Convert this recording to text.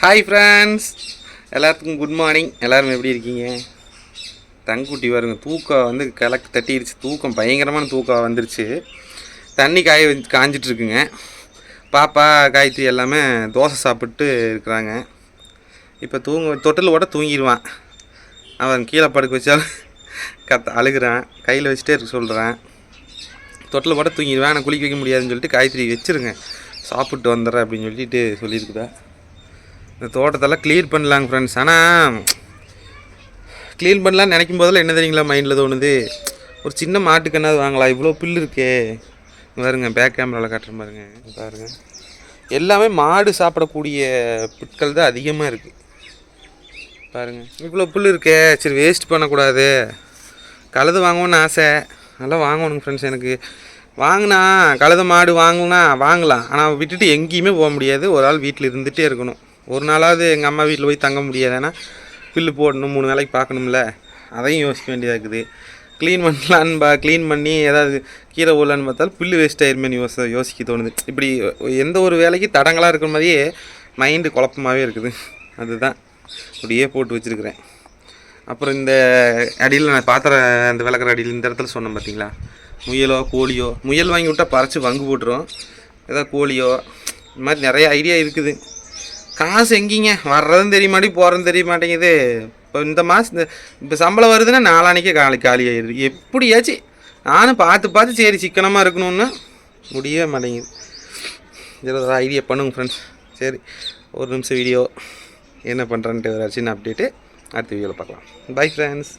Hi friends எல்லாத்துக்கும் good morning எல்லோரும் எப்படி இருக்கீங்க? தங்குட்டி வருங்க தூக்கம் வந்து கிழக்கு தட்டிடுச்சு தூக்கம் பயங்கரமான தூக்கம் வந்துருச்சு. தண்ணி காய வச்சு காஞ்சிட்டுருக்குங்க பாப்பா காயத்ரி எல்லாமே தோசை சாப்பிட்டு இருக்கிறாங்க. இப்போ தூங்க தொட்டில் ஓட தூங்கிடுவான் அவன் கீழே படுக்க வச்சாலும் கத்த அழுகிறான். கையில் வச்சுட்டே இருக்க சொல்கிறேன் தொட்டில் போட தூங்கிடுவேன் நான் குளிக்க வைக்க முடியாதுன்னு சொல்லிட்டு காய்கறி வச்சுருங்க. சாப்பிட்டு வந்துடுறேன் அப்படின்னு சொல்லிட்டு சொல்லியிருக்குதா. இந்த தோட்டத்தெல்லாம் க்ளீன் பண்ணலாங்க ஃப்ரெண்ட்ஸ் ஆனால் க்ளீன் பண்ணலாம்னு நினைக்கும் போதெல்லாம் என்ன தெரியுங்களா மைண்டில் தோணுது. ஒரு சின்ன மாட்டுக்கண்ணாவது வாங்கலாம். இவ்வளோ புல் இருக்கே. பாருங்கள் பாருங்க பேக் கேமராவில் காட்டுற பாருங்க. பாருங்க. எல்லாமே மாடு சாப்பிடக்கூடிய புட்கள் தான் அதிகமாக இருக்குது பாருங்க. இவ்வளோ புல் இருக்கே. சரி வேஸ்ட் பண்ணக்கூடாது. கலது வாங்கணும்னு ஆசை. நல்லா வாங்கணுங்க ஃப்ரெண்ட்ஸ் எனக்கு. வாங்கினா கழுத மாடு வாங்கினா வாங்கலாம். ஆனால் விட்டுட்டு எங்கேயுமே போக முடியாது. ஒரு ஆள் வீட்டில் இருந்துகிட்டே இருக்கணும். ஒரு நாளாவது எங்கள் அம்மா வீட்டில் போய் தங்க முடியாதுன்னா பில்லு புல்லு போடணும் மூணு வேலைக்கு பார்க்கணும்ல அதையும் யோசிக்க வேண்டியதாக இருக்குது. க்ளீன் பண்ணலான்னு பா க்ளீன் பண்ணி ஏதாவது கீரை ஊழலான்னு பார்த்தாலும் புல்லு வேஸ்ட் ஆயிருமேனு யோச யோசிக்க தோணுது. இப்படி எந்த ஒரு வேலைக்கு தடங்களாக இருக்கிற மாதிரியே மைண்டு குழப்பமாகவே இருக்குது. அதுதான். அப்படியே போட்டு வச்சுருக்கிறேன். அப்புறம் இந்த அடியில் நான் பாத்திர அந்த விளக்குற அடியில் இந்த இடத்துல சொன்னேன் பார்த்தீங்களா முயலோ கோழியோ முயல் வாங்கி விட்டால் பறித்து வங்கு போட்டுரும். ஏதாவது கோழியோ இந்த மாதிரி நிறைய ஐடியா இருக்குது. காசு எங்கேங்க? வர்றதும் தெரிய மாட்டேங்குது போகிறதும் தெரிய மாட்டேங்குது. இப்போ இந்த மாதம் இந்த இப்போ சம்பளம் வருதுன்னா நாளானிக்கே காலி காலி ஆயிடுது எப்படியாச்சும் நானும் பார்த்து பார்த்து சரி சிக்கனமாக இருக்கணும்னு முடியவே மாட்டேங்குது. இதில் ஐடியா பண்ணுங்க ஃப்ரெண்ட்ஸ் சரி ஒரு நிமிஷம் வீடியோ என்ன பண்ணுறேன்ட்டு ஒரு சின்ன அப்டேட்டு அடுத்த வீடியோவில் பார்க்கலாம். Bye friends